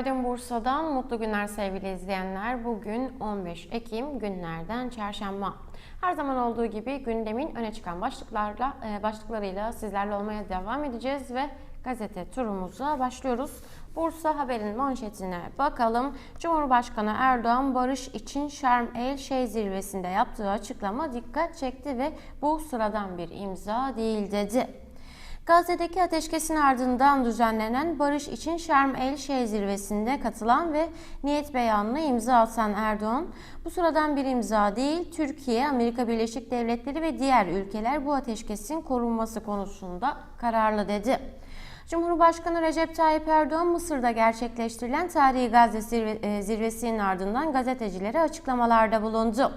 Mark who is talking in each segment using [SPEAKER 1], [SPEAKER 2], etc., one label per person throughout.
[SPEAKER 1] Günaydın Bursa'dan, mutlu günler sevgili izleyenler. Bugün 15 Ekim günlerden çarşamba. Her zaman olduğu gibi gündemin öne çıkan başlıklarla e, başlıklarıyla sizlerle olmaya devam edeceğiz ve gazete turumuza başlıyoruz. Bursa Haber'in manşetine bakalım. Cumhurbaşkanı Erdoğan barış için Şarm El Şeyh zirvesinde yaptığı açıklama dikkat çekti ve bu sıradan bir imza değil dedi. Gazze'deki ateşkesin ardından düzenlenen Barış için Şarm El Şeyh zirvesinde katılan ve niyet beyanına imza atan Erdoğan, bu sıradan bir imza değil, Türkiye, Amerika Birleşik Devletleri ve diğer ülkeler bu ateşkesin korunması konusunda kararlı dedi. Cumhurbaşkanı Recep Tayyip Erdoğan Mısır'da gerçekleştirilen Tarihi Gazze e, zirvesinin ardından gazetecilere açıklamalarda bulundu.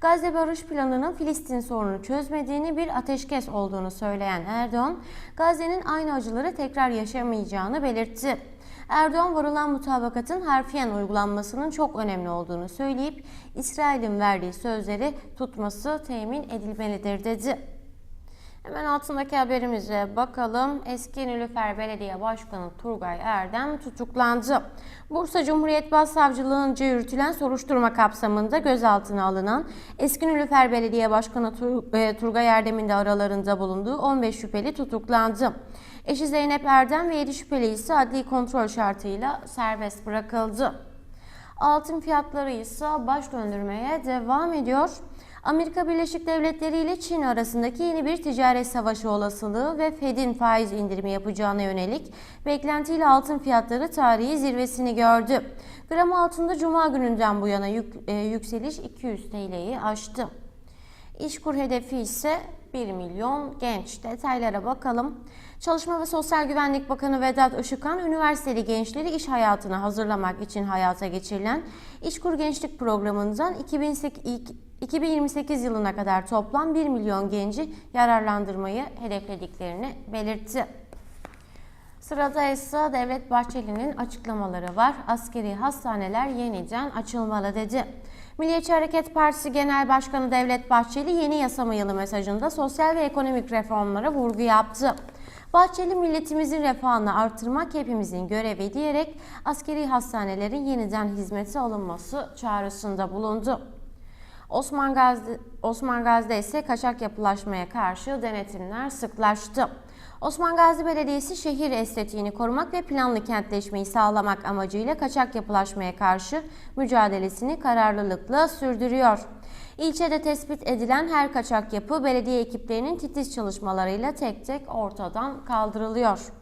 [SPEAKER 1] Gazze Barış Planı'nın Filistin sorununu çözmediğini bir ateşkes olduğunu söyleyen Erdoğan, Gazze'nin aynı acıları tekrar yaşamayacağını belirtti. Erdoğan varılan mutabakatın harfiyen uygulanmasının çok önemli olduğunu söyleyip İsrail'in verdiği sözleri tutması temin edilmelidir dedi. Hemen altındaki haberimize bakalım. Eski Nilüfer Belediye Başkanı Turgay Erdem tutuklandı. Bursa Cumhuriyet Başsavcılığı'nca yürütülen soruşturma kapsamında gözaltına alınan eski Nilüfer Belediye Başkanı Tur- e, Turgay Erdem'in de aralarında bulunduğu 15 şüpheli tutuklandı. Eşi Zeynep Erdem ve 7 şüpheli ise adli kontrol şartıyla serbest bırakıldı. Altın fiyatları ise baş döndürmeye devam ediyor. Amerika Birleşik Devletleri ile Çin arasındaki yeni bir ticaret savaşı olasılığı ve Fed'in faiz indirimi yapacağına yönelik beklentiyle altın fiyatları tarihi zirvesini gördü. Gram altında cuma gününden bu yana yük- e, yükseliş 200 TL'yi aştı. İşkur hedefi ise 1 milyon genç. Detaylara bakalım. Çalışma ve Sosyal Güvenlik Bakanı Vedat Işıkhan, üniversiteli gençleri iş hayatına hazırlamak için hayata geçirilen İşkur Gençlik Programı'ndan 2008 2028 yılına kadar toplam 1 milyon genci yararlandırmayı hedeflediklerini belirtti. Sırada ise Devlet Bahçeli'nin açıklamaları var. Askeri hastaneler yeniden açılmalı dedi. Milliyetçi Hareket Partisi Genel Başkanı Devlet Bahçeli yeni yasama yılı mesajında sosyal ve ekonomik reformlara vurgu yaptı. Bahçeli milletimizin refahını artırmak hepimizin görevi diyerek askeri hastanelerin yeniden hizmete alınması çağrısında bulundu. Osman Gazi, Osman Gazi'de ise kaçak yapılaşmaya karşı denetimler sıklaştı. Osman Gazi Belediyesi şehir estetiğini korumak ve planlı kentleşmeyi sağlamak amacıyla kaçak yapılaşmaya karşı mücadelesini kararlılıkla sürdürüyor. İlçede tespit edilen her kaçak yapı belediye ekiplerinin titiz çalışmalarıyla tek tek ortadan kaldırılıyor.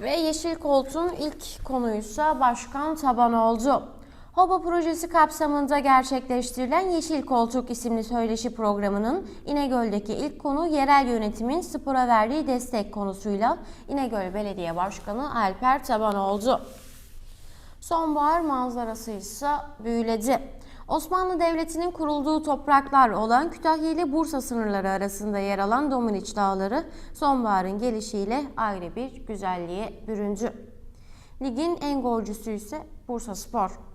[SPEAKER 1] Ve Yeşil Koltuğun ilk konuysa Başkan Taban oldu. HOBA projesi kapsamında gerçekleştirilen Yeşil Koltuk isimli söyleşi programının İnegöl'deki ilk konu yerel yönetimin spora verdiği destek konusuyla İnegöl Belediye Başkanı Alper Taban oldu. Sonbahar manzarası ise büyüledi. Osmanlı Devleti'nin kurulduğu topraklar olan Kütahya ile Bursa sınırları arasında yer alan Domaniç Dağları sonbaharın gelişiyle ayrı bir güzelliğe büründü. Ligin en golcüsü ise Bursa Spor.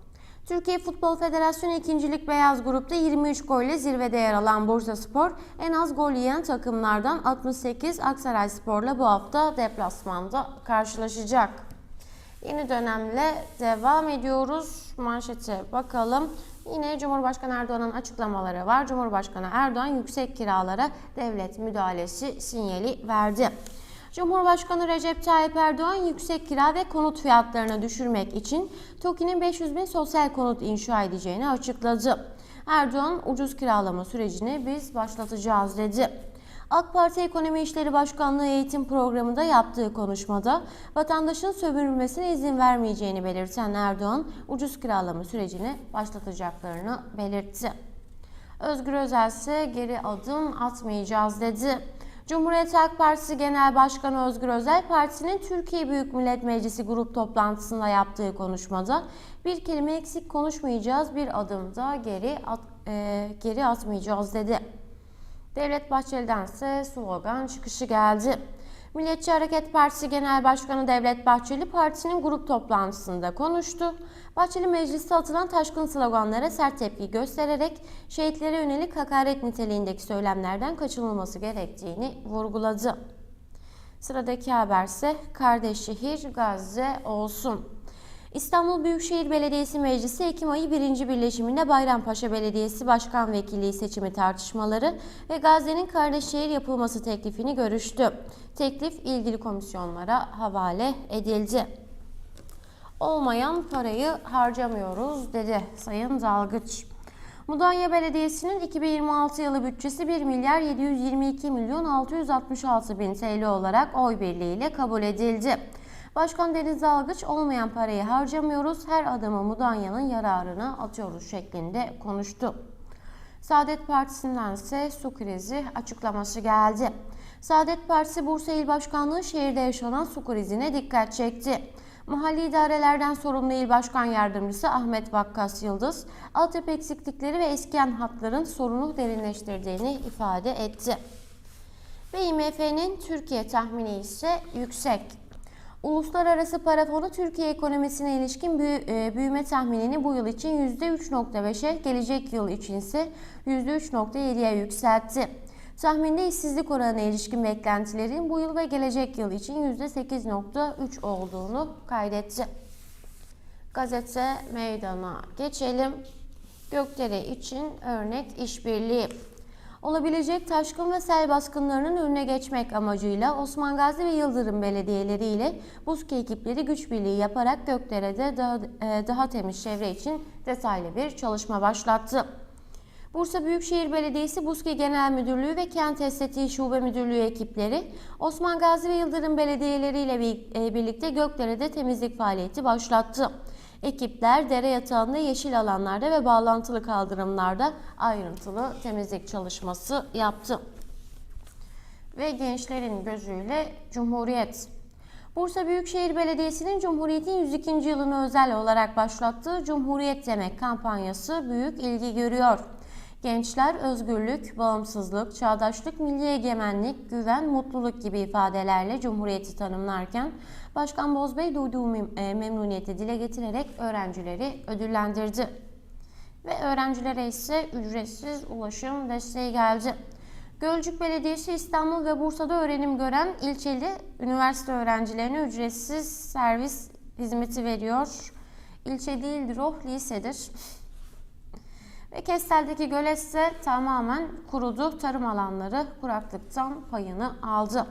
[SPEAKER 1] Türkiye Futbol Federasyonu 2. Lig Beyaz Grup'ta 23 golle zirvede yer alan Bursa Spor en az gol yiyen takımlardan 68 Aksaray Spor'la bu hafta deplasmanda karşılaşacak. Yeni dönemle devam ediyoruz. Manşete bakalım. Yine Cumhurbaşkanı Erdoğan'ın açıklamaları var. Cumhurbaşkanı Erdoğan yüksek kiralara devlet müdahalesi sinyali verdi. Cumhurbaşkanı Recep Tayyip Erdoğan yüksek kira ve konut fiyatlarını düşürmek için TOKİ'nin 500 bin sosyal konut inşa edeceğini açıkladı. Erdoğan ucuz kiralama sürecini biz başlatacağız dedi. AK Parti Ekonomi İşleri Başkanlığı eğitim programında yaptığı konuşmada vatandaşın sömürülmesine izin vermeyeceğini belirten Erdoğan, ucuz kiralama sürecini başlatacaklarını belirtti. Özgür Özel ise geri adım atmayacağız dedi. Cumhuriyet Halk Partisi Genel Başkanı Özgür Özel, partisinin Türkiye Büyük Millet Meclisi grup toplantısında yaptığı konuşmada bir kelime eksik konuşmayacağız, bir adım da geri at, e, geri atmayacağız dedi. Devlet Bahçeli'den ise slogan çıkışı geldi. Milliyetçi Hareket Partisi Genel Başkanı Devlet Bahçeli partisinin grup toplantısında konuştu. Bahçeli mecliste atılan taşkın sloganlara sert tepki göstererek şehitlere yönelik hakaret niteliğindeki söylemlerden kaçınılması gerektiğini vurguladı. Sıradaki haberse kardeş şehir Gazze olsun.
[SPEAKER 2] İstanbul Büyükşehir Belediyesi Meclisi Ekim ayı 1. birleşiminde Bayrampaşa Belediyesi Başkan Vekilliği seçimi tartışmaları ve Gazze'nin kardeşşehir yapılması teklifini görüştü. Teklif ilgili komisyonlara havale edildi. Olmayan parayı harcamıyoruz dedi Sayın Dalgıç. Mudanya Belediyesi'nin 2026 yılı bütçesi 1 milyar 722 milyon 666 bin TL olarak oy birliğiyle kabul edildi. Başkan Deniz Dalgıç olmayan parayı harcamıyoruz, her adımı Mudanya'nın yararına atıyoruz şeklinde konuştu. Saadet Partisi'nden ise su krizi açıklaması geldi. Saadet Partisi Bursa İl Başkanlığı şehirde yaşanan su krizine dikkat çekti. Mahalli idarelerden sorumlu İl Başkan Yardımcısı Ahmet Vakkas Yıldız, altyapı eksiklikleri ve eskiyen hatların sorunu derinleştirdiğini ifade etti. Ve IMF'nin Türkiye tahmini ise yüksek. Uluslararası Para Fonu Türkiye ekonomisine ilişkin e, büyüme tahminini bu yıl için %3.5'e, gelecek yıl için ise %3.7'ye yükseltti. Tahminde işsizlik oranına ilişkin beklentilerin bu yıl ve gelecek yıl için %8.3 olduğunu kaydetti. Gazete meydana geçelim. Gökdere için örnek işbirliği. Olabilecek taşkın ve sel baskınlarının önüne geçmek amacıyla Osman Gazi ve Yıldırım belediyeleri ile BUSKİ ekipleri güç birliği yaparak Gökdere'de daha, e, daha temiz çevre için detaylı bir çalışma başlattı. Bursa Büyükşehir Belediyesi BUSKİ Genel Müdürlüğü ve Kent Estetiği Şube Müdürlüğü ekipleri Osman Gazi ve Yıldırım belediyeleri ile e, birlikte Gökdere'de temizlik faaliyeti başlattı. Ekipler dere yatağında yeşil alanlarda ve bağlantılı kaldırımlarda ayrıntılı temizlik çalışması yaptı. Ve gençlerin gözüyle Cumhuriyet. Bursa Büyükşehir Belediyesi'nin Cumhuriyet'in 102. yılını özel olarak başlattığı Cumhuriyet Demek kampanyası büyük ilgi görüyor. Gençler özgürlük, bağımsızlık, çağdaşlık, milli egemenlik, güven, mutluluk gibi ifadelerle Cumhuriyeti tanımlarken Başkan Bozbey duyduğu e, memnuniyeti dile getirerek öğrencileri ödüllendirdi. Ve öğrencilere ise ücretsiz ulaşım desteği geldi. Gölcük Belediyesi İstanbul ve Bursa'da öğrenim gören ilçeli üniversite öğrencilerine ücretsiz servis hizmeti veriyor. İlçe değildir o, lisedir. Ve Kestel'deki göl ise tamamen kurudu. Tarım alanları kuraklıktan payını aldı.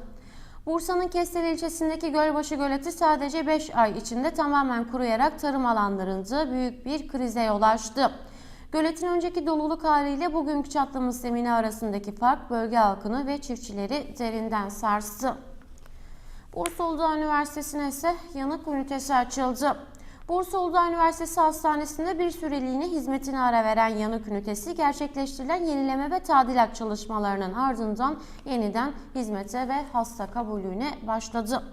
[SPEAKER 2] Bursa'nın Kestel ilçesindeki Gölbaşı Göleti sadece 5 ay içinde tamamen kuruyarak tarım alanlarında büyük bir krize yol açtı. Göletin önceki doluluk haliyle bugünkü çatlama zemini arasındaki fark bölge halkını ve çiftçileri derinden sarstı. Bursa Uludağ Üniversitesi'ne ise yanık ünitesi açıldı. Bursa Uludağ Üniversitesi Hastanesi'nde bir süreliğine hizmetine ara veren yanık ünitesi gerçekleştirilen yenileme ve tadilat çalışmalarının ardından yeniden hizmete ve hasta kabulüne başladı.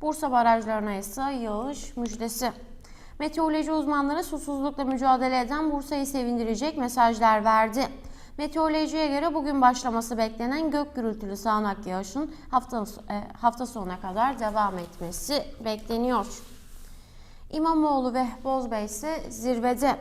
[SPEAKER 2] Bursa barajlarına ise yağış müjdesi. Meteoroloji uzmanları susuzlukla mücadele eden Bursa'yı sevindirecek mesajlar verdi. Meteorolojiye göre bugün başlaması beklenen gök gürültülü sağanak yağışın hafta, e, hafta sonuna kadar devam etmesi bekleniyor. İmamoğlu ve Bozbey ise zirvede.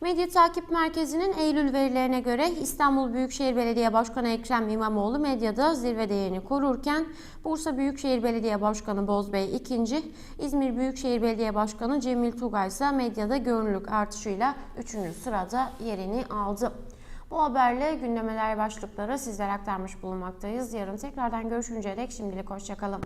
[SPEAKER 2] Medya Takip Merkezi'nin Eylül verilerine göre İstanbul Büyükşehir Belediye Başkanı Ekrem İmamoğlu medyada zirve değerini korurken Bursa Büyükşehir Belediye Başkanı Bozbey ikinci, İzmir Büyükşehir Belediye Başkanı Cemil Tugay ise medyada görünürlük artışıyla 3. sırada yerini aldı. Bu haberle gündemeler başlıkları sizlere aktarmış bulunmaktayız. Yarın tekrardan görüşünceye dek şimdilik hoşçakalın.